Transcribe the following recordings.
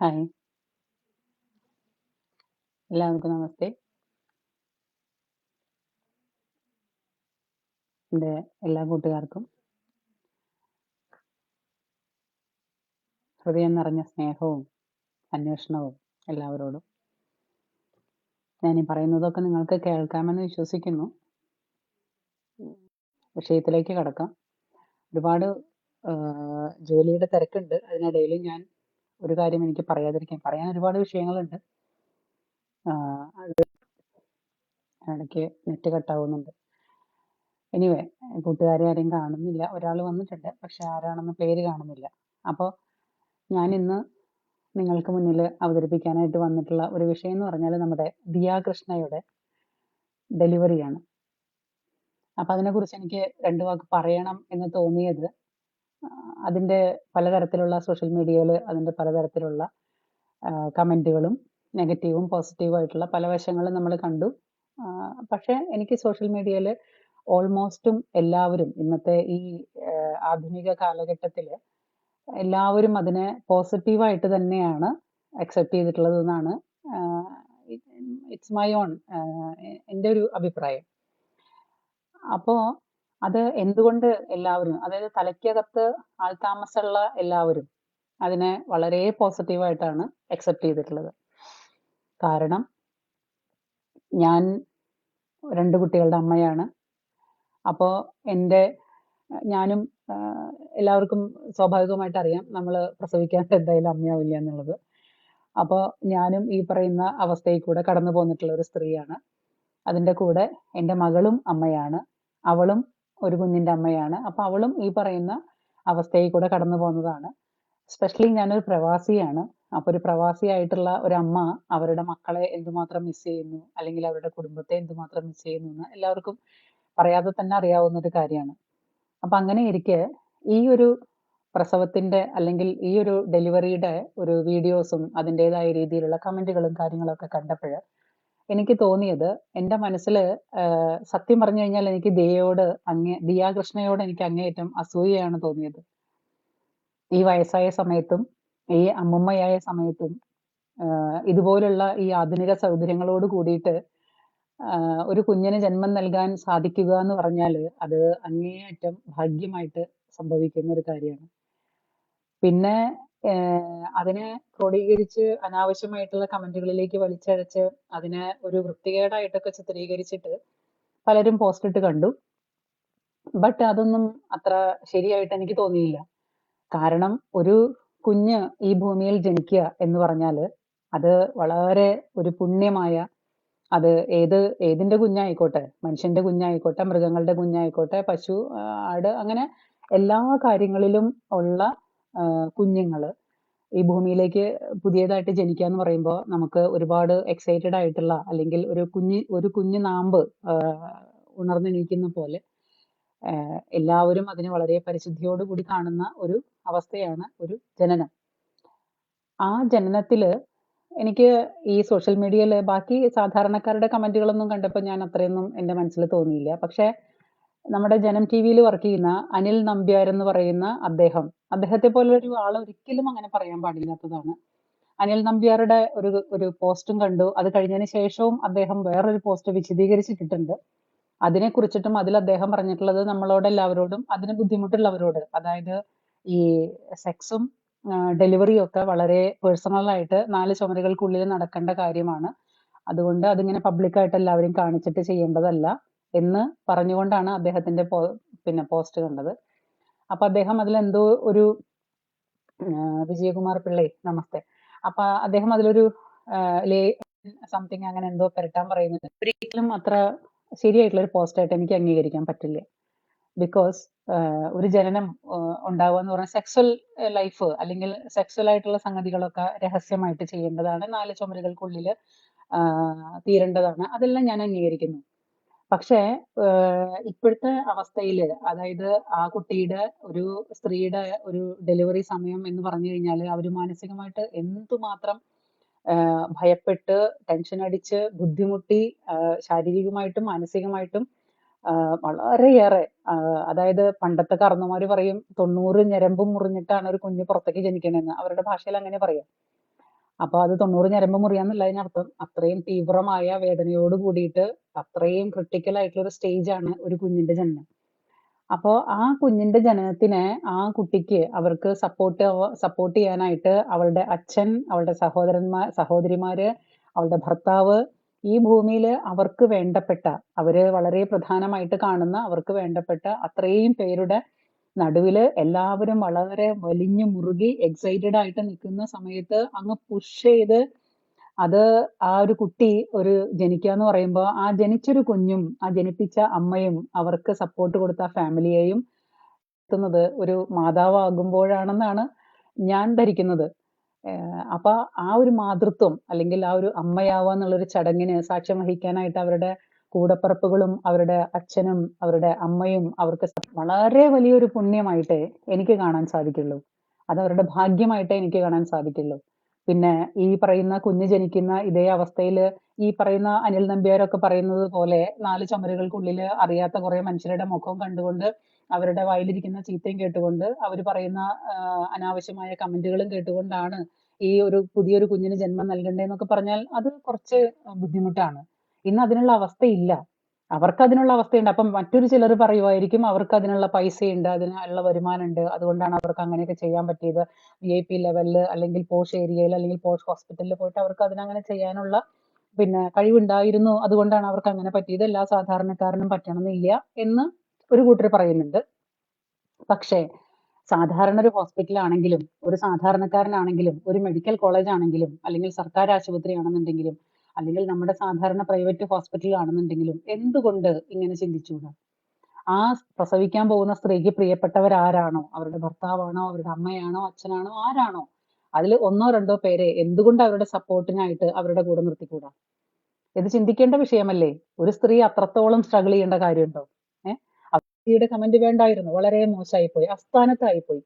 Hi. എല്ലാവർക്കും നമസ്തേ. എന്റെ എല്ലാ കൂട്ടുകാർക്കും ഹൃദയം നിറഞ്ഞ സ്നേഹവും അന്വേഷണവും എല്ലാവരോടും. ഞാൻ ഈ പറയുന്നതൊക്കെ നിങ്ങൾക്ക് കേൾക്കാമെന്ന് വിശ്വസിക്കുന്നു. വിഷയത്തിലേക്ക് കടക്കാം. ഒരുപാട് ജോലിയുടെ തിരക്കുണ്ട്. അതിനിടയിൽ ഞാൻ ഒരു കാര്യം എനിക്ക് പറയാതിരിക്കാൻ പറയാൻ ഒരുപാട് വിഷയങ്ങളുണ്ട്. അത് ഇടയ്ക്ക് നെറ്റ് കട്ടാവുന്നുണ്ട്. എനിവേ കൂട്ടുകാരെ ആരെയും കാണുന്നില്ല. ഒരാൾ വന്നിട്ടുണ്ട് പക്ഷെ ആരാണെന്ന് പേര് കാണുന്നില്ല. അപ്പോൾ ഞാൻ ഇന്ന് നിങ്ങൾക്ക് മുന്നിൽ അവതരിപ്പിക്കാനായിട്ട് വന്നിട്ടുള്ള ഒരു വിഷയം എന്ന് പറഞ്ഞാൽ നമ്മുടെ ദിയ കൃഷ്ണയുടെ ഡെലിവറിയാണ്. അപ്പം അതിനെക്കുറിച്ച് എനിക്ക് രണ്ട് വാക്ക് പറയണം എന്ന് തോന്നിയത് അതിന്റെ പലതരത്തിലുള്ള സോഷ്യൽ മീഡിയയിൽ അതിന്റെ പലതരത്തിലുള്ള കമന്റുകളും നെഗറ്റീവും പോസിറ്റീവും ആയിട്ടുള്ള പല വശങ്ങളും നമ്മൾ കണ്ടു. പക്ഷേ എനിക്ക് സോഷ്യൽ മീഡിയയിൽ ഓൾമോസ്റ്റും എല്ലാവരും ഇന്നത്തെ ഈ ആധുനിക കാലഘട്ടത്തിൽ എല്ലാവരും അതിനെ പോസിറ്റീവായിട്ട് തന്നെയാണ് അക്സെപ്റ്റ് ചെയ്തിട്ടുള്ളത് എന്നാണ് ഇറ്റ്സ് മൈ ഓൺ എന്റെ ഒരു അഭിപ്രായം. അപ്പോൾ അത് എന്തുകൊണ്ട് എല്ലാവരും അതായത് തലയ്ക്കകത്ത് ആൾതാമസമുള്ള എല്ലാവരും അതിനെ വളരെ പോസിറ്റീവായിട്ടാണ് അക്സെപ്റ്റ് ചെയ്തിട്ടുള്ളത്. കാരണം ഞാൻ രണ്ട് കുട്ടികളുടെ അമ്മയാണ്. അപ്പോ എന്റെ ഞാനും എല്ലാവർക്കും സ്വാഭാവികമായിട്ട് അറിയാം നമ്മൾ പ്രസവിക്കാൻ എന്തായാലും അമ്മയാവില്ല എന്നുള്ളത്. അപ്പോൾ ഞാനും ഈ പറയുന്ന അവസ്ഥയിൽ കൂടെ കടന്നു പോന്നിട്ടുള്ള ഒരു സ്ത്രീയാണ്. അതിന്റെ കൂടെ എന്റെ മകളും അമ്മയാണ്. അവളും ഒരു കുഞ്ഞിന്റെ അമ്മയാണ്. അപ്പോൾ അവളും ഈ പറയുന്ന അവസ്ഥയിൽ കൂടെ കടന്നു പോകുന്നതാണ്. സ്പെഷ്യലി ഞാനൊരു പ്രവാസിയാണ്. അപ്പോൾ ഒരു പ്രവാസിയായിട്ടുള്ള ഒരു അമ്മ അവരുടെ മക്കളെ എന്തുമാത്രം മിസ് ചെയ്യുന്നു? അല്ലെങ്കിൽ അവരുടെ കുടുംബത്തെ എന്തുമാത്രം മിസ് ചെയ്യുന്നു എന്ന് എല്ലാവർക്കും പറയാതെ തന്നെ അറിയാവുന്ന ഒരു കാര്യമാണ്. അപ്പൊ അങ്ങനെ ഇരിക്കെ ഈ ഒരു പ്രസവത്തിന്റെ അല്ലെങ്കിൽ ഈ ഒരു ഡെലിവറിയുടെ ഒരു വീഡിയോസും അതിന്റെതായ രീതിയിലുള്ള കമന്റുകളും കാര്യങ്ങളൊക്കെ കണ്ടപ്പോൾ എനിക്ക് തോന്നിയത് എന്റെ മനസ്സിൽ സത്യം പറഞ്ഞു കഴിഞ്ഞാൽ എനിക്ക് ദിയയോട് അങ്ങേ ദിയാകൃഷ്ണയോട് എനിക്ക് അങ്ങേയറ്റം അസൂയയാണ് തോന്നിയത്. ഈ വയസ്സായ സമയത്തും ഈ അമ്മുമ്മയായ സമയത്തും ഇതുപോലുള്ള ഈ ആധുനിക സൗകര്യങ്ങളോട് കൂടിയിട്ട് ഒരു കുഞ്ഞിന് ജന്മം നൽകാൻ സാധിക്കുക എന്ന് പറഞ്ഞാൽ അത് അങ്ങേയറ്റം ഭാഗ്യമായിട്ട് സംഭവിക്കുന്ന ഒരു കാര്യമാണ്. പിന്നെ അതിനെ ക്രോഡീകരിച്ച് അനാവശ്യമായിട്ടുള്ള കമന്റുകളിലേക്ക് വലിച്ചഴച്ച് അതിനെ ഒരു വൃത്തികേടായിട്ടൊക്കെ ചിത്രീകരിച്ചിട്ട് പലരും പോസ്റ്റ് ഇട്ട് കണ്ടു. ബട്ട് അതൊന്നും അത്ര ശരിയായിട്ട് എനിക്ക് തോന്നിയില്ല. കാരണം ഒരു കുഞ്ഞ് ഈ ഭൂമിയിൽ ജനിക്കുക എന്ന് പറഞ്ഞാൽ അത് വളരെ ഒരു പുണ്യമായ അത് ഏത് ഏതിന്റെ കുഞ്ഞായിക്കോട്ടെ? മനുഷ്യന്റെ കുഞ്ഞായിക്കോട്ടെ? മൃഗങ്ങളുടെ കുഞ്ഞായിക്കോട്ടെ? പശു ആട് അങ്ങനെ എല്ലാ കാര്യങ്ങളിലും ഉള്ള കുഞ്ഞുങ്ങൾ ഈ ഭൂമിയിലേക്ക് പുതിയതായിട്ട് ജനിക്കുക എന്ന് പറയുമ്പോൾ നമുക്ക് ഒരുപാട് എക്സൈറ്റഡ് ആയിട്ടുള്ള അല്ലെങ്കിൽ ഒരു കുഞ്ഞ് ഒരു കുഞ്ഞു നാമ്പ് ഉണർന്നു ഉണർന്നെണീക്കുന്ന പോലെ എല്ലാവരും അതിനെ വളരെ പരിശുദ്ധിയോടുകൂടി കാണുന്ന ഒരു അവസ്ഥയാണ് ഒരു ജനനം. ആ ജനനത്തിൽ എനിക്ക് ഈ സോഷ്യൽ മീഡിയയിൽ ബാക്കി സാധാരണക്കാരുടെ കമന്റുകളൊന്നും കണ്ടപ്പോൾ ഞാൻ അത്രയൊന്നും എന്റെ മനസ്സിൽ തോന്നിയില്ല. പക്ഷെ നമ്മുടെ ജനം ടി വിയിൽ വർക്ക് ചെയ്യുന്ന അനിൽ നമ്പ്യാർ എന്ന് പറയുന്ന അദ്ദേഹം അദ്ദേഹത്തെ പോലെ ഒരു ആൾ ഒരിക്കലും അങ്ങനെ പറയാൻ പാടില്ലാത്തതാണ്. അനിൽ നമ്പ്യാരുടെ ഒരു ഒരു പോസ്റ്റും കണ്ടു. അത് കഴിഞ്ഞതിന് ശേഷവും അദ്ദേഹം വേറൊരു പോസ്റ്റ് വിശദീകരിച്ചിട്ടുണ്ട് അതിനെ കുറിച്ചിട്ടും അതിൽ അദ്ദേഹം പറഞ്ഞിട്ടുള്ളത് നമ്മളോട് എല്ലാവരോടും അതിന് ബുദ്ധിമുട്ടുള്ളവരോട്. അതായത് ഈ സെക്സും ഡെലിവറിയും ഒക്കെ വളരെ പേഴ്സണൽ ആയിട്ട് നാല് ചുമരുകൾക്കുള്ളിൽ നടക്കേണ്ട കാര്യമാണ്. അതുകൊണ്ട് അതിങ്ങനെ പബ്ലിക്കായിട്ട് എല്ലാവരും കാണിച്ചിട്ട് ചെയ്യേണ്ടതല്ല എന്ന് പറഞ്ഞുകൊണ്ടാണ് അദ്ദേഹത്തിന്റെ പിന്നെ പോസ്റ്റ് കണ്ടത്. അപ്പൊ അദ്ദേഹം അതിൽ എന്തോ ഒരു വിജയകുമാർ പിള്ളേ നമസ്തേ. അപ്പൊ അദ്ദേഹം അതിലൊരു സംതിങ് അങ്ങനെ എന്തോ പെരട്ടാൻ പറയുന്നുണ്ട് ഒരിക്കലും അത്ര ശരിയായിട്ടുള്ള ഒരു പോസ്റ്റ് ആയിട്ട് എനിക്ക് അംഗീകരിക്കാൻ പറ്റില്ല. ബിക്കോസ് ഒരു ജനനം ഉണ്ടാവുക എന്ന് പറഞ്ഞാൽ സെക്സ്വൽ ലൈഫ് അല്ലെങ്കിൽ സെക്സ്വൽ ആയിട്ടുള്ള സംഗതികളൊക്കെ രഹസ്യമായിട്ട് ചെയ്യേണ്ടതാണ്. നാല് ചുമരുകൾക്കുള്ളിൽ തീരേണ്ടതാണ്. അതെല്ലാം ഞാൻ അംഗീകരിക്കുന്നു. പക്ഷേ ഏഹ് ഇപ്പോഴത്തെ അവസ്ഥയിൽ അതായത് ആ കുട്ടിയുടെ ഒരു സ്ത്രീയുടെ ഒരു ഡെലിവറി സമയം എന്ന് പറഞ്ഞു കഴിഞ്ഞാൽ അവർ മാനസികമായിട്ട് എന്തുമാത്രം ആഹ് ഭയപ്പെട്ട് ടെൻഷൻ അടിച്ച് ബുദ്ധിമുട്ടി ശാരീരികമായിട്ടും മാനസികമായിട്ടും ആഹ് വളരെയേറെ അതായത് പണ്ടത്തെ കർന്നമാര് പറയും തൊണ്ണൂറ് ഞരമ്പും മുറിഞ്ഞിട്ടാണ് ഒരു കുഞ്ഞ് പുറത്തേക്ക് ജനിക്കണമെന്ന് അവരുടെ ഭാഷയിൽ അങ്ങനെ പറയാം. അപ്പൊ അത് തൊണ്ണൂറ് ഞരമ്പ് മുറിയാന്നല്ല അതിനർത്ഥം. അത്രയും തീവ്രമായ വേദനയോട് കൂടിയിട്ട് അത്രയും ക്രിട്ടിക്കൽ ആയിട്ടുള്ള ഒരു സ്റ്റേജ് ആണ് ഒരു കുഞ്ഞിന്റെ ജനനം. അപ്പോ ആ കുഞ്ഞിന്റെ ജനനത്തിന് ആ കുട്ടിക്ക് അവർക്ക് സപ്പോർട്ട് സപ്പോർട്ട് ചെയ്യാനായിട്ട് അവളുടെ അച്ഛൻ അവളുടെ സഹോദരന്മാർ സഹോദരിമാര് അവളുടെ ഭർത്താവ് ഈ ഭൂമിയിൽ അവർക്ക് വേണ്ടപ്പെട്ട അവർ വളരെ പ്രധാനമായിട്ട് കാണുന്ന അവർക്ക് വേണ്ടപ്പെട്ട അത്രയും പേരുടെ നടുവിൽ എല്ലാവരും വളരെ വലിഞ്ഞു മുറുകി എക്സൈറ്റഡ് ആയിട്ട് നിൽക്കുന്ന സമയത്ത് അങ്ങ് പുഷ് ചെയ്ത് അത് ആ ഒരു കുട്ടി ഒരു ജനിക്കുക എന്ന് പറയുമ്പോൾ ആ ജനിച്ചൊരു കുഞ്ഞും ആ ജനിപ്പിച്ച അമ്മയും അവർക്ക് സപ്പോർട്ട് കൊടുത്ത ഫാമിലിയെയും എത്തുന്നത് ഒരു മാതാവാകുമ്പോഴാണെന്നാണ് ഞാൻ ധരിക്കുന്നത്. അപ്പൊ ആ ഒരു മാതൃത്വം അല്ലെങ്കിൽ ആ ഒരു അമ്മയാവുക എന്നുള്ള ഒരു ചടങ്ങിന് സാക്ഷ്യം വഹിക്കാനായിട്ട് അവരുടെ കൂടപ്പിറപ്പുകളും അവരുടെ അച്ഛനും അവരുടെ അമ്മയും അവർക്ക് വളരെ വലിയൊരു പുണ്യമായിട്ടേ എനിക്ക് കാണാൻ സാധിക്കുള്ളൂ. അത് അവരുടെ ഭാഗ്യമായിട്ടേ എനിക്ക് കാണാൻ സാധിക്കുള്ളൂ. പിന്നെ ഈ പറയുന്ന കുഞ്ഞു ജനിക്കുന്ന ഇതേ അവസ്ഥയിൽ ഈ പറയുന്ന അനിൽ നമ്പ്യാരൊക്കെ പറയുന്നത് പോലെ നാല് ചുമരുകൾക്കുള്ളിൽ അറിയാത്ത കുറെ മനുഷ്യരുടെ മുഖം കണ്ടുകൊണ്ട് അവരുടെ വായിലിരിക്കുന്ന ചീത്തയും കേട്ടുകൊണ്ട് അവർ പറയുന്ന അനാവശ്യമായ കമന്റുകളും കേട്ടുകൊണ്ടാണ് ഈ ഒരു പുതിയൊരു കുഞ്ഞിന് ജന്മം നൽകണ്ടേന്നൊക്കെ പറഞ്ഞാൽ അത് കുറച്ച് ബുദ്ധിമുട്ടാണ്. ഇന്ന് അതിനുള്ള അവസ്ഥയില്ല. അവർക്ക് അതിനുള്ള അവസ്ഥയുണ്ട്. അപ്പം മറ്റൊരു ചിലർ പറയുമായിരിക്കും അവർക്ക് അതിനുള്ള പൈസയുണ്ട് അതിനുള്ള വരുമാനമുണ്ട്. അതുകൊണ്ടാണ് അവർക്ക് അങ്ങനെയൊക്കെ ചെയ്യാൻ പറ്റിയത്. വി ഐ പി ലെവലിൽ അല്ലെങ്കിൽ പോഷ് ഏരിയയിൽ അല്ലെങ്കിൽ പോഷ് ഹോസ്പിറ്റലിൽ പോയിട്ട് അവർക്ക് അതിനങ്ങനെ ചെയ്യാനുള്ള പിന്നെ കഴിവുണ്ടായിരുന്നു. അതുകൊണ്ടാണ് അവർക്ക് അങ്ങനെ പറ്റിയത്. എല്ലാ സാധാരണക്കാരനും പറ്റണമെന്നില്ല എന്ന് ഒരു കൂട്ടർ പറയുന്നുണ്ട്. പക്ഷേ സാധാരണ ഒരു ഹോസ്പിറ്റൽ ആണെങ്കിലും ഒരു സാധാരണക്കാരനാണെങ്കിലും ഒരു മെഡിക്കൽ കോളേജ് ആണെങ്കിലും അല്ലെങ്കിൽ സർക്കാർ ആശുപത്രി ആണെന്നുണ്ടെങ്കിലും അല്ലെങ്കിൽ നമ്മുടെ സാധാരണ പ്രൈവറ്റ് ഹോസ്പിറ്റൽ ആണെന്നുണ്ടെങ്കിലും എന്തുകൊണ്ട് ഇങ്ങനെ ചിന്തിച്ചുകൂടാ? ആ പ്രസവിക്കാൻ പോകുന്ന സ്ത്രീക്ക് പ്രിയപ്പെട്ടവരാരാണോ? അവരുടെ ഭർത്താവാണോ? അവരുടെ അമ്മയാണോ? അച്ഛനാണോ? ആരാണോ? അതിൽ ഒന്നോ രണ്ടോ പേരെ എന്തുകൊണ്ട് അവരുടെ സപ്പോർട്ടിനായിട്ട് അവരുടെ കൂടെ നിർത്തിക്കൂടാ? ഇത് ചിന്തിക്കേണ്ട വിഷയമല്ലേ? ഒരു സ്ത്രീ അത്രത്തോളം സ്ട്രഗിൾ ചെയ്യേണ്ട കാര്യമുണ്ടോ? ഏഹ് അനിൽജിയുടെ കമന്റ് വേണ്ടായിരുന്നു. വളരെ മോശമായി പോയി അസ്ഥാനത്തായി പോയി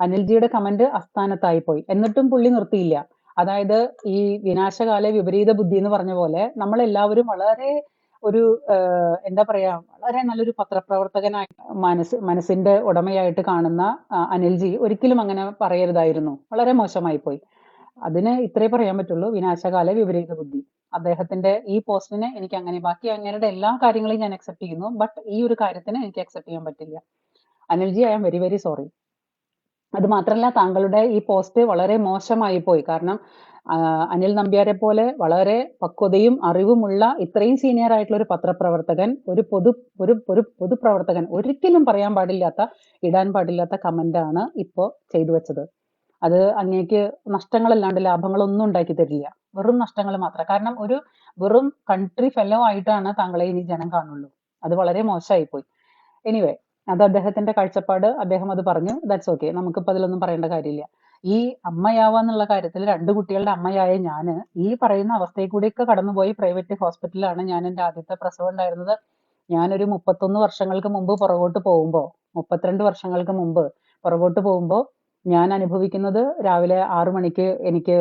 അനിൽജിയുടെ കമന്റ് അസ്ഥാനത്തായി പോയി എന്നിട്ടും പുള്ളി നിർത്തിയില്ല. അതായത് ഈ വിനാശകാല വിപരീത ബുദ്ധി എന്ന് പറഞ്ഞ പോലെ നമ്മൾ എല്ലാവരും വളരെ ഒരു എന്താ പറയാ വളരെ നല്ലൊരു പത്രപ്രവർത്തകനായി മനസ്സ് മനസ്സിന്റെ ഉടമയായിട്ട് കാണുന്ന അനിൽജി ഒരിക്കലും അങ്ങനെ പറയരുതായിരുന്നു. വളരെ മോശമായി പോയി അതിന് ഇത്രേ പറയാൻ പറ്റുള്ളൂ. വിനാശകാല വിപരീത ബുദ്ധി. അദ്ദേഹത്തിന്റെ ഈ പോസ്റ്റിനെ എനിക്ക് അങ്ങനെ ബാക്കി അങ്ങനെയുടെ എല്ലാ കാര്യങ്ങളും ഞാൻ അക്സെപ്റ്റ് ചെയ്യുന്നു. ബട്ട് ഈ ഒരു കാര്യത്തിന് എനിക്ക് അക്സെപ്റ്റ് ചെയ്യാൻ പറ്റില്ല. Anilji I am very very sorry അത് മാത്രമല്ല താങ്കളുടെ ഈ പോസ്റ്റ് വളരെ മോശമായി പോയി. കാരണം അനിൽ നമ്പ്യാരെ പോലെ വളരെ പക്വതയും അറിവുമുള്ള ഇത്രയും സീനിയർ ആയിട്ടുള്ള ഒരു പത്രപ്രവർത്തകൻ ഒരു പൊതു ഒരു ഒരു പൊതുപ്രവർത്തകൻ ഒരിക്കലും പറയാൻ പാടില്ലാത്ത ഇടാൻ പാടില്ലാത്ത കമന്റ് ആണ് ഇപ്പോ ചെയ്തു വെച്ചത്. അത് അങ്ങേക്ക് നഷ്ടങ്ങളല്ലാണ്ട് ലാഭങ്ങളൊന്നും ഉണ്ടാക്കി തരില്ല. വെറും നഷ്ടങ്ങൾ മാത്രം. കാരണം ഒരു വെറും കൺട്രി ഫെല്ലോ ആയിട്ടാണ് താങ്കളെ ഇനി ജനം കാണുള്ളൂ. അത് വളരെ മോശമായി പോയി. എനിവേ അത് അദ്ദേഹത്തിന്റെ കാഴ്ചപ്പാട് അദ്ദേഹം അത് പറഞ്ഞു. ദാറ്റ്സ് ഓക്കെ നമുക്കിപ്പോ അതിലൊന്നും പറയേണ്ട കാര്യമില്ല. ഈ അമ്മയാവുക എന്നുള്ള കാര്യത്തിൽ രണ്ട് കുട്ടികളുടെ അമ്മയായ ഞാൻ ഈ പറയുന്ന അവസ്ഥയിൽ കൂടിയൊക്കെ കടന്നുപോയി പ്രൈവറ്റ് ഹോസ്പിറ്റലിലാണ് ഞാൻ എന്റെ ആദ്യത്തെ പ്രസവം ഉണ്ടായിരുന്നത്. ഞാനൊരു മുപ്പത്തൊന്ന് വർഷങ്ങൾക്ക് മുമ്പ് പുറകോട്ട് പോകുമ്പോൾ മുപ്പത്തിരണ്ട് വർഷങ്ങൾക്ക് മുമ്പ് പുറകോട്ട് പോകുമ്പോൾ ഞാൻ അനുഭവിക്കുന്നത് രാവിലെ ആറു മണിക്ക് എനിക്ക്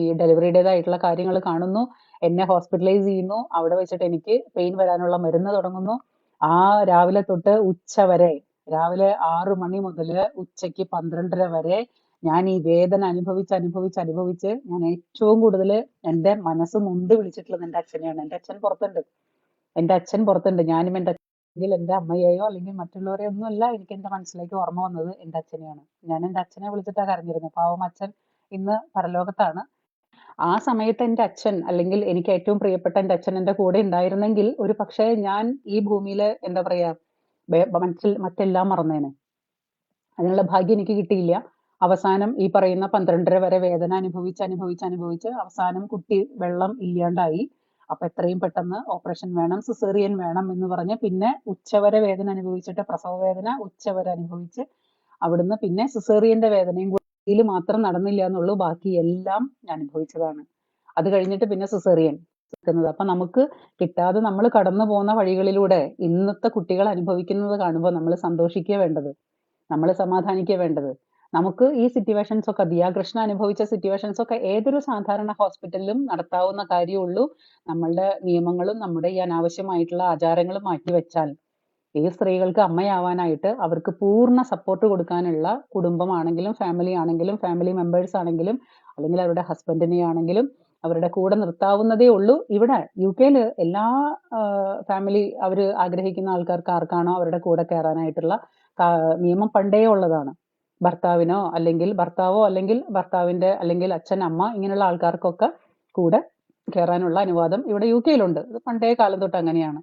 ഈ ഡെലിവറിയുടേതായിട്ടുള്ള കാര്യങ്ങൾ കാണുന്നു. എന്നെ ഹോസ്പിറ്റലൈസ് ചെയ്യുന്നു. അവിടെ വെച്ചിട്ട് എനിക്ക് പെയിൻ വരാനുള്ള മരുന്ന് തുടങ്ങുന്നു. ആ രാവിലെ തൊട്ട് ഉച്ച വരെ രാവിലെ ആറു മണി മുതൽ ഉച്ചയ്ക്ക് പന്ത്രണ്ടര വരെ ഞാൻ ഈ വേദന അനുഭവിച്ച് അനുഭവിച്ച് അനുഭവിച്ച് ഞാൻ ഏറ്റവും കൂടുതൽ എന്റെ മനസ്സ് മുണ്ട് വിളിച്ചിട്ടുള്ളത് എന്റെ അച്ഛനെയാണ്. എന്റെ അച്ഛൻ പുറത്തുണ്ട്. എന്റെ അച്ഛൻ പുറത്തുണ്ട്. ഞാനും എന്റെ അല്ലെങ്കിൽ എന്റെ അമ്മയെയോ അല്ലെങ്കിൽ മറ്റുള്ളവരെയോ ഒന്നുമല്ല എനിക്ക് എന്റെ മനസ്സിലേക്ക് ഓർമ്മ വന്നത് എന്റെ അച്ഛനെയാണ്. ഞാൻ എന്റെ അച്ഛനെ വിളിച്ചിട്ടാണ് കരഞ്ഞിരുന്നത്. പാവം അച്ഛൻ ഇന്ന് പരലോകത്താണ്. ആ സമയത്ത് എന്റെ അച്ഛൻ അല്ലെങ്കിൽ എനിക്ക് ഏറ്റവും പ്രിയപ്പെട്ട എന്റെ അച്ഛൻ എന്റെ കൂടെ ഉണ്ടായിരുന്നെങ്കിൽ ഒരു പക്ഷേ ഞാൻ ഈ ഭൂമിയിൽ എന്താ പറയാ മനസ്സിൽ മറ്റെല്ലാം മറന്നേനെ. അതിനുള്ള ഭാഗ്യം എനിക്ക് കിട്ടിയില്ല. അവസാനം ഈ പറയുന്ന പന്ത്രണ്ടര വരെ വേദന അനുഭവിച്ച് അനുഭവിച്ച് അനുഭവിച്ച് അവസാനം കുട്ടി വെള്ളം ഇല്ലാണ്ടായി. അപ്പൊ എത്രയും പെട്ടെന്ന് ഓപ്പറേഷൻ വേണം സിസേറിയൻ വേണം എന്ന് പറഞ്ഞ് പിന്നെ ഉച്ചവരെ വേദന അനുഭവിച്ചിട്ട് പ്രസവ വേദന ഉച്ചവരെ അനുഭവിച്ച് അവിടുന്ന് പിന്നെ സിസേറിയന്റെ വേദനയും ഇതിൽ മാത്രം നടന്നില്ല എന്നുള്ളൂ ബാക്കി എല്ലാം അനുഭവിച്ചതാണ്. അത് കഴിഞ്ഞിട്ട് പിന്നെ സിസേറിയൻ നിൽക്കുന്നത് അപ്പൊ നമുക്ക് കിട്ടാതെ നമ്മൾ കടന്നു പോകുന്ന വഴികളിലൂടെ ഇന്നത്തെ കുട്ടികൾ അനുഭവിക്കുന്നത് കാണുമ്പോൾ നമ്മൾ സന്തോഷിക്കുക വേണ്ടത് നമ്മൾ സമാധാനിക്കുക വേണ്ടത്. നമുക്ക് ഈ സിറ്റുവേഷൻസ് ഒക്കെ ദിയാകൃഷ്ണ അനുഭവിച്ച സിറ്റുവേഷൻസ് ഒക്കെ ഏതൊരു സാധാരണ ഹോസ്പിറ്റലിലും നടത്താവുന്ന കാര്യമുള്ളൂ. നമ്മളുടെ നിയമങ്ങളും നമ്മുടെ ഈ അനാവശ്യമായിട്ടുള്ള ആചാരങ്ങളും മാറ്റി വെച്ചാൽ ഈ സ്ത്രീകൾക്ക് അമ്മയാവാനായിട്ട് അവർക്ക് പൂർണ സപ്പോർട്ട് കൊടുക്കാനുള്ള കുടുംബമാണെങ്കിലും ഫാമിലി ആണെങ്കിലും ഫാമിലി മെമ്പേഴ്സ് ആണെങ്കിലും അല്ലെങ്കിൽ അവരുടെ ഹസ്ബൻഡിനെ ആണെങ്കിലും അവരുടെ കൂടെ നിർത്താവുന്നതേ ഉള്ളൂ. ഇവിടെ യു കെയിൽ എല്ലാ ഫാമിലി അവർ ആഗ്രഹിക്കുന്ന ആൾക്കാർക്ക് ആർക്കാണോ അവരുടെ കൂടെ കയറാനായിട്ടുള്ള നിയമം പണ്ടേ ഉള്ളതാണ്. ഭർത്താവിനോ അല്ലെങ്കിൽ ഭർത്താവോ അല്ലെങ്കിൽ ഭർത്താവിന്റെ അല്ലെങ്കിൽ അച്ഛൻ അമ്മ ഇങ്ങനെയുള്ള ആൾക്കാർക്കൊക്കെ കൂടെ കയറാനുള്ള അനുവാദം ഇവിടെ യു കെയിലുണ്ട് ഇത് പണ്ടേ കാലം തൊട്ട് അങ്ങനെയാണ്.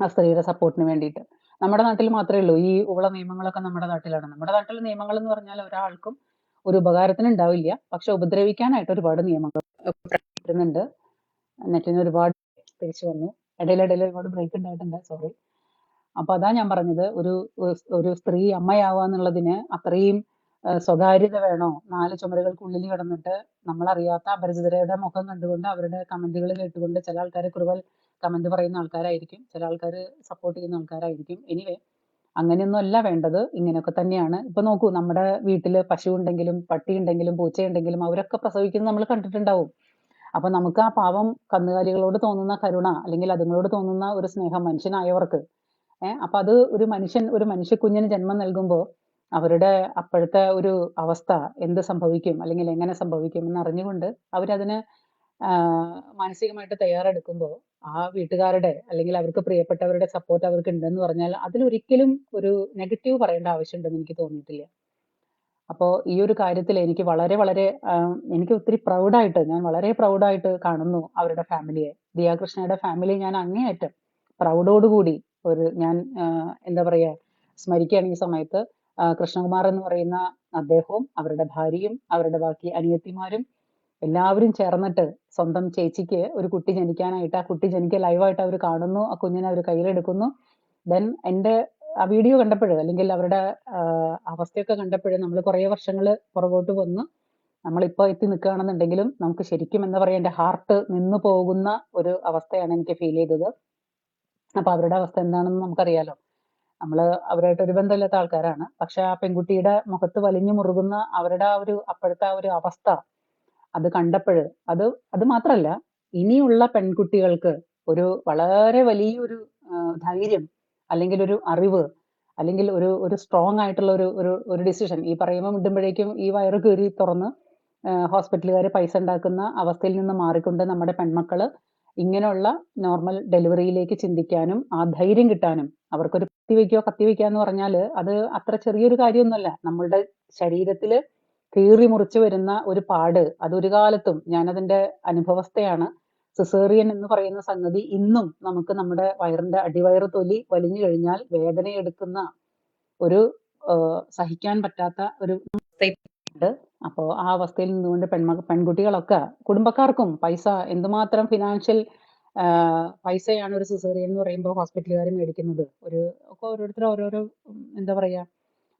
ആ സ്ത്രീയുടെ സപ്പോർട്ടിന് വേണ്ടിയിട്ട്. നമ്മുടെ നാട്ടിൽ മാത്രമേ ഉള്ളൂ. ഈ ഉള്ള നിയമങ്ങളൊക്കെ നമ്മുടെ നാട്ടിലാണ്. നമ്മുടെ നാട്ടിലെ നിയമങ്ങൾ എന്ന് പറഞ്ഞാൽ ഒരാൾക്കും ഒരു ഉപകാരത്തിന് ഉണ്ടാവില്ല. പക്ഷെ ഉപദ്രവിക്കാനായിട്ട് ഒരുപാട് നിയമങ്ങൾ വരുന്നുണ്ട്. നെറ്റിന് ഒരുപാട് തിരിച്ചു വന്നു. ഇടയിലിടയിൽ ഒരുപാട് ബ്രേക്ക് ഉണ്ടായിട്ടുണ്ട്. സോറി അപ്പൊ അതാ ഞാൻ പറഞ്ഞത്. ഒരു ഒരു സ്ത്രീ അമ്മയാവുക എന്നുള്ളതിന് അത്രയും സ്വകാര്യത വേണോ? നാല് ചുമരുകൾക്കുള്ളിൽ കിടന്നിട്ട് നമ്മളറിയാത്ത അപരിചിതരുടെ മുഖം കണ്ടുകൊണ്ട് അവരുടെ കമന്റുകൾ കേട്ടുകൊണ്ട് ചില ആൾക്കാരെ ക്രുവൽ കമന്റ് പറയുന്ന ആൾക്കാരായിരിക്കും. ചില ആൾക്കാർ സപ്പോർട്ട് ചെയ്യുന്ന ആൾക്കാരായിരിക്കും. എനിവേ അങ്ങനെയൊന്നും അല്ല വേണ്ടത്. ഇങ്ങനെയൊക്കെ തന്നെയാണ്. ഇപ്പൊ നോക്കൂ നമ്മുടെ വീട്ടിൽ പശു ഉണ്ടെങ്കിലും പട്ടി ഉണ്ടെങ്കിലും പൂച്ച ഉണ്ടെങ്കിലും അവരൊക്കെ പ്രസവിക്കുന്നത് നമ്മൾ കണ്ടിട്ടുണ്ടാവും. അപ്പൊ നമുക്ക് ആ പാവം കന്നുകാലികളോട് തോന്നുന്ന കരുണ അല്ലെങ്കിൽ അതുങ്ങളോട് തോന്നുന്ന ഒരു സ്നേഹം മനുഷ്യനായവർക്ക് ഏഹ് അപ്പൊ അത് ഒരു മനുഷ്യൻ ഒരു മനുഷ്യ കുഞ്ഞിന് ജന്മം നൽകുമ്പോൾ അവരുടെ അപ്പോഴത്തെ ഒരു അവസ്ഥ എന്ത് സംഭവിക്കും അല്ലെങ്കിൽ എങ്ങനെ സംഭവിക്കും എന്ന് അറിഞ്ഞുകൊണ്ട് അവരതിന് മാനസികമായിട്ട് തയ്യാറെടുക്കുമ്പോൾ ആ വീട്ടുകാരുടെ അല്ലെങ്കിൽ അവർക്ക് പ്രിയപ്പെട്ടവരുടെ സപ്പോർട്ട് അവർക്ക് ഉണ്ടെന്ന് പറഞ്ഞാൽ അതിലൊരിക്കലും ഒരു നെഗറ്റീവ് പറയേണ്ട ആവശ്യമുണ്ടെന്ന് എനിക്ക് തോന്നിയിട്ടില്ല. അപ്പോൾ ഈ ഒരു കാര്യത്തിൽ എനിക്ക് വളരെ വളരെ എനിക്ക് ഒത്തിരി പ്രൗഡായിട്ട് ഞാൻ വളരെ പ്രൗഡായിട്ട് കാണുന്നു അവരുടെ ഫാമിലിയെ ദിയാകൃഷ്ണയുടെ ഫാമിലി ഞാൻ അങ്ങേയറ്റം പ്രൗഡോടുകൂടി ഒരു ഞാൻ എന്താ പറയുക സ്മരിക്കുകയാണ് ഈ സമയത്ത് കൃഷ്ണകുമാർ എന്ന് പറയുന്ന അദ്ദേഹവും അവരുടെ ഭാര്യയും അവരുടെ ബാക്കി അനിയത്തിമാരും എല്ലാവരും ചേർന്നിട്ട് സ്വന്തം ചേച്ചിക്ക് ഒരു കുട്ടി ജനിക്കാനായിട്ട് ആ കുട്ടി ജനിക്കുക ലൈവായിട്ട് അവർ കാണുന്നു ആ കുഞ്ഞിനെ അവർ കയ്യിലെടുക്കുന്നു. ദെൻ എന്റെ ആ വീഡിയോ കണ്ടപ്പോഴും അല്ലെങ്കിൽ അവരുടെ അവസ്ഥയൊക്കെ കണ്ടപ്പോഴും നമ്മൾ കുറേ വർഷങ്ങൾ പുറകോട്ട് വന്ന്. നമ്മളിപ്പോൾ എത്തി നിൽക്കുകയാണെന്നുണ്ടെങ്കിലും നമുക്ക് ശരിക്കും എന്താ പറയുക എന്റെ ഹാർട്ട് നിന്നു പോകുന്ന ഒരു അവസ്ഥയാണ് എനിക്ക് ഫീൽ ചെയ്തത്. അപ്പൊ അവരുടെ അവസ്ഥ എന്താണെന്ന് നമുക്കറിയാലോ. നമ്മൾ അവരായിട്ട് ഒരു ബന്ധമില്ലാത്ത ആൾക്കാരാണ്. പക്ഷെ ആ പെൺകുട്ടിയുടെ മുഖത്ത് വലിഞ്ഞു മുറുകുന്ന അവരുടെ ആ ഒരു അപ്പോഴത്തെ ആ ഒരു അവസ്ഥ അത് കണ്ടപ്പോൾ അത് അത് മാത്രല്ല ഇനിയുള്ള പെൺകുട്ടികൾക്ക് ഒരു വളരെ വലിയൊരു ധൈര്യം അല്ലെങ്കിൽ ഒരു അറിവ് അല്ലെങ്കിൽ ഒരു ഒരു സ്ട്രോങ് ആയിട്ടുള്ള ഒരു ഒരു ഒരു ഡിസിഷൻ ഈ പറയുമ്പോൾ ഇടുമ്പോഴേക്കും ഈ വയറ് കീറി തുറന്ന് ഹോസ്പിറ്റലുകാർ പൈസ ഉണ്ടാക്കുന്ന അവസ്ഥയിൽ നിന്ന് മാറിക്കൊണ്ട് നമ്മുടെ പെൺമക്കൾ ഇങ്ങനെയുള്ള നോർമൽ ഡെലിവറിയിലേക്ക് ചിന്തിക്കാനും ആ ധൈര്യം കിട്ടാനും അവർക്കൊരു കത്തി വയ്ക്കോ കത്തി വയ്ക്കുക എന്ന് പറഞ്ഞാൽ അത് അത്ര ചെറിയൊരു കാര്യമൊന്നുമല്ല. നമ്മളുടെ ശരീരത്തിൽ കീറി മുറിച്ചു വരുന്ന ഒരു പാട് അതൊരു കാലത്തും ഞാനതിന്റെ അനുഭവസ്ഥയാണ്. സിസേറിയൻ എന്ന് പറയുന്ന സംഗതി ഇന്നും നമുക്ക് നമ്മുടെ വയറിന്റെ അടിവയറ് തൊലി വലിഞ്ഞു കഴിഞ്ഞാൽ വേദനയെടുക്കുന്ന ഒരു സഹിക്കാൻ പറ്റാത്ത ഒരു ഉണ്ട് അപ്പോൾ ആ അവസ്ഥയിൽ നിന്നുകൊണ്ട് പെൺമ പെൺകുട്ടികളൊക്കെ കുടുംബക്കാർക്കും പൈസ എന്തുമാത്രം ഫിനാൻഷ്യൽ പൈസയാണ് ഒരു സിസേറിയൻ എന്ന് പറയുമ്പോൾ ഹോസ്പിറ്റലുകാർ മേടിക്കുന്നത്. ഒരു ഒക്കെ ഓരോരുത്തർ ഓരോരോ എന്താ പറയാ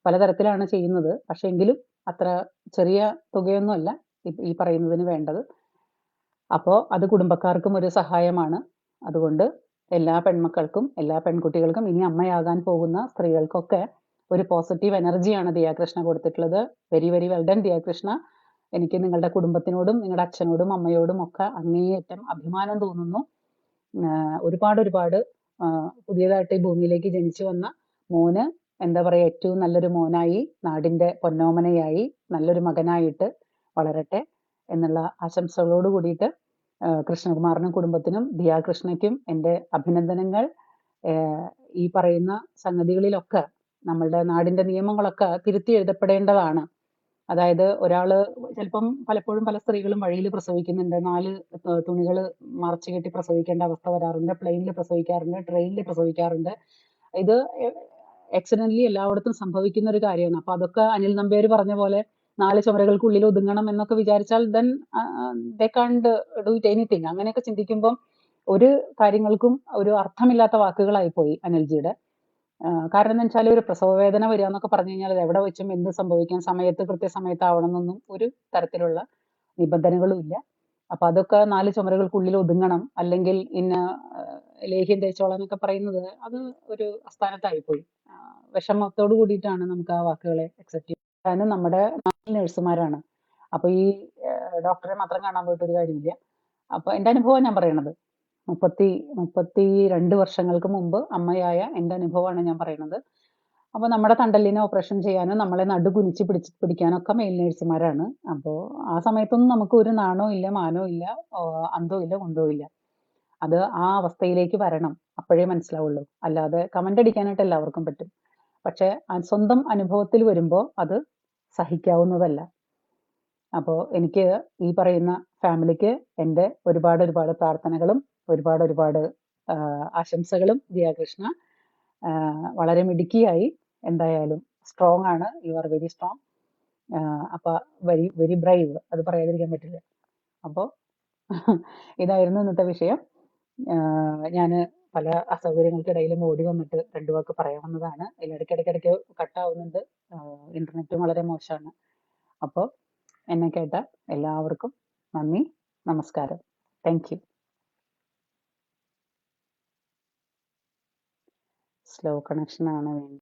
പലതരത്തിലാണ് ചെയ്യുന്നത്. പക്ഷെ എങ്കിലും അത്ര ചെറിയ തുകയൊന്നുമല്ല ഈ പറയുന്നതിന് വേണ്ടത്. അപ്പോൾ അത് കുടുംബക്കാർക്കും ഒരു സഹായമാണ്. അതുകൊണ്ട് എല്ലാ പെൺമക്കൾക്കും എല്ലാ പെൺകുട്ടികൾക്കും ഇനി അമ്മയാകാൻ പോകുന്ന സ്ത്രീകൾക്കൊക്കെ ഒരു പോസിറ്റീവ് എനർജിയാണ് ദിയാകൃഷ്ണ കൊടുത്തിട്ടുള്ളത്. Very very well done Diya Krishna. എനിക്ക് നിങ്ങളുടെ കുടുംബത്തിനോടും നിങ്ങളുടെ അച്ഛനോടും അമ്മയോടും ഒക്കെ അങ്ങേയറ്റം അഭിമാനം തോന്നുന്നു. ഒരുപാട് ഒരുപാട് പുതിയതായിട്ട് ഈ ഭൂമിയിലേക്ക് ജനിച്ചു വന്ന മോന് എന്താ പറയുക ഏറ്റവും നല്ലൊരു മോനായി നാടിന്റെ പൊന്നോമനയായി നല്ലൊരു മകനായിട്ട് വളരട്ടെ എന്നുള്ള ആശംസകളോട് കൂടിയിട്ട് കൃഷ്ണകുമാറിനും കുടുംബത്തിനും ദിയാ കൃഷ്ണയ്ക്കും എന്റെ അഭിനന്ദനങ്ങൾ. ഈ പറയുന്ന സംഗതികളിലൊക്കെ നമ്മളുടെ നാടിന്റെ നിയമങ്ങളൊക്കെ തിരുത്തി എഴുതപ്പെടേണ്ടതാണ്. അതായത് ഒരാൾ ചിലപ്പം പലപ്പോഴും പല സ്ത്രീകളും വഴിയിൽ പ്രസവിക്കുന്നുണ്ട്. നാല് തുണികൾ മറച്ചു കെട്ടി പ്രസവിക്കേണ്ട അവസ്ഥ വരാറുണ്ട്. പ്ലെയിനിൽ പ്രസവിക്കാറുണ്ട്. ട്രെയിനിൽ പ്രസവിക്കാറുണ്ട്. ഇത് ആക്സിഡന്റലി എല്ലായിടത്തും സംഭവിക്കുന്ന ഒരു കാര്യമാണ്. അപ്പൊ അതൊക്കെ അനിൽ നമ്പ്യാർ പറഞ്ഞ പോലെ നാല് ചുമരുകൾക്കുള്ളിൽ ഒതുങ്ങണം എന്നൊക്കെ വിചാരിച്ചാൽ ദെൻ ദേ കാണ്ട് ഡു ഇറ്റ് എനിത്തിങ് അങ്ങനെയൊക്കെ ചിന്തിക്കുമ്പോൾ ഒരു കാര്യങ്ങൾക്കും ഒരു അർത്ഥമില്ലാത്ത വാക്കുകളായി പോയി അനിൽജിയുടെ. കാരണം എന്ന് വെച്ചാൽ ഒരു പ്രസവ വേദന വരിക എന്നൊക്കെ പറഞ്ഞു കഴിഞ്ഞാൽ അത് എവിടെ വെച്ചും എന്ത് സംഭവിക്കാം സമയത്ത് കൃത്യസമയത്ത് ആവണമെന്നൊന്നും ഒരു തരത്തിലുള്ള നിബന്ധനകളും ഇല്ല. അപ്പൊ അതൊക്കെ നാല് ചുമരുകൾക്കുള്ളിൽ ഒതുങ്ങണം. അല്ലെങ്കിൽ ഇന്ന ലേഹ്യം തേച്ചോളാം എന്നൊക്കെ പറയുന്നത് അത് ഒരു അസ്ഥാനത്തായി പോയി വിഷമത്തോട് കൂടിയിട്ടാണ് നമുക്ക് ആ വാക്കുകളെ അക്സെപ്റ്റ് കാരണം നമ്മുടെ നഴ്സുമാരാണ് അപ്പൊ ഈ ഡോക്ടറെ മാത്രം കാണാൻ പോയിട്ട് ഒരു കാര്യമില്ല. അപ്പൊ എന്റെ അനുഭവം ഞാൻ പറയണത്. മുപ്പത്തി മുപ്പത്തി രണ്ട് വർഷങ്ങൾക്ക് മുമ്പ് അമ്മയായ എന്റെ അനുഭവമാണ് ഞാൻ പറയുന്നത് അപ്പോൾ നമ്മുടെ തണ്ടലിനെ ഓപ്പറേഷൻ ചെയ്യാനും നമ്മളെ നടു കുനിച്ച് പിടിച്ച് പിടിക്കാനൊക്കെ മെയിൽ നേഴ്സുമാരാണ് അപ്പോൾ ആ സമയത്തൊന്നും നമുക്ക് ഒരു നാണോ ഇല്ല മാനോ ഇല്ല അന്തോ ഇല്ല കൊണ്ടോ ഇല്ല. അത് ആ അവസ്ഥയിലേക്ക് വരണം. അപ്പോഴേ മനസ്സിലാവുള്ളൂ. അല്ലാതെ കമന്റ് അടിക്കാനായിട്ട് എല്ലാവർക്കും പറ്റും. പക്ഷെ സ്വന്തം അനുഭവത്തിൽ വരുമ്പോൾ അത് സഹിക്കാവുന്നതല്ല. അപ്പോൾ എനിക്ക് ഈ പറയുന്ന ഫാമിലിക്ക് എന്റെ ഒരുപാട് ഒരുപാട് പ്രാർത്ഥനകളും ഒരുപാട് ഒരുപാട് ആശംസകളും ദിയാകൃഷ്ണ വളരെ മിടുക്കിയായി എന്തായാലും സ്ട്രോങ് ആണ്. യു ആർ വെരി സ്ട്രോങ് അപ്പൊ വെരി വെരി ബ്രൈവ് അത് പറയാതിരിക്കാൻ പറ്റില്ല. അപ്പോൾ ഇതായിരുന്നു ഇന്നത്തെ വിഷയം. ഞാൻ പല അസൗകര്യങ്ങൾക്കിടയിലും ഓടി വന്നിട്ട് രണ്ടു വാക്ക് പറയാവുന്നതാണ്. ഇടയ്ക്കിടയ്ക്കിടയ്ക്ക് കട്ടാവുന്നുണ്ട്. ഇന്റർനെറ്റും വളരെ മോശമാണ്. അപ്പോൾ എന്നെ കേട്ട എല്ലാവർക്കും നന്ദി നമസ്കാരം. താങ്ക് യു സ്ലോ കണക്ഷൻ ആണ് വേണ്ടത്.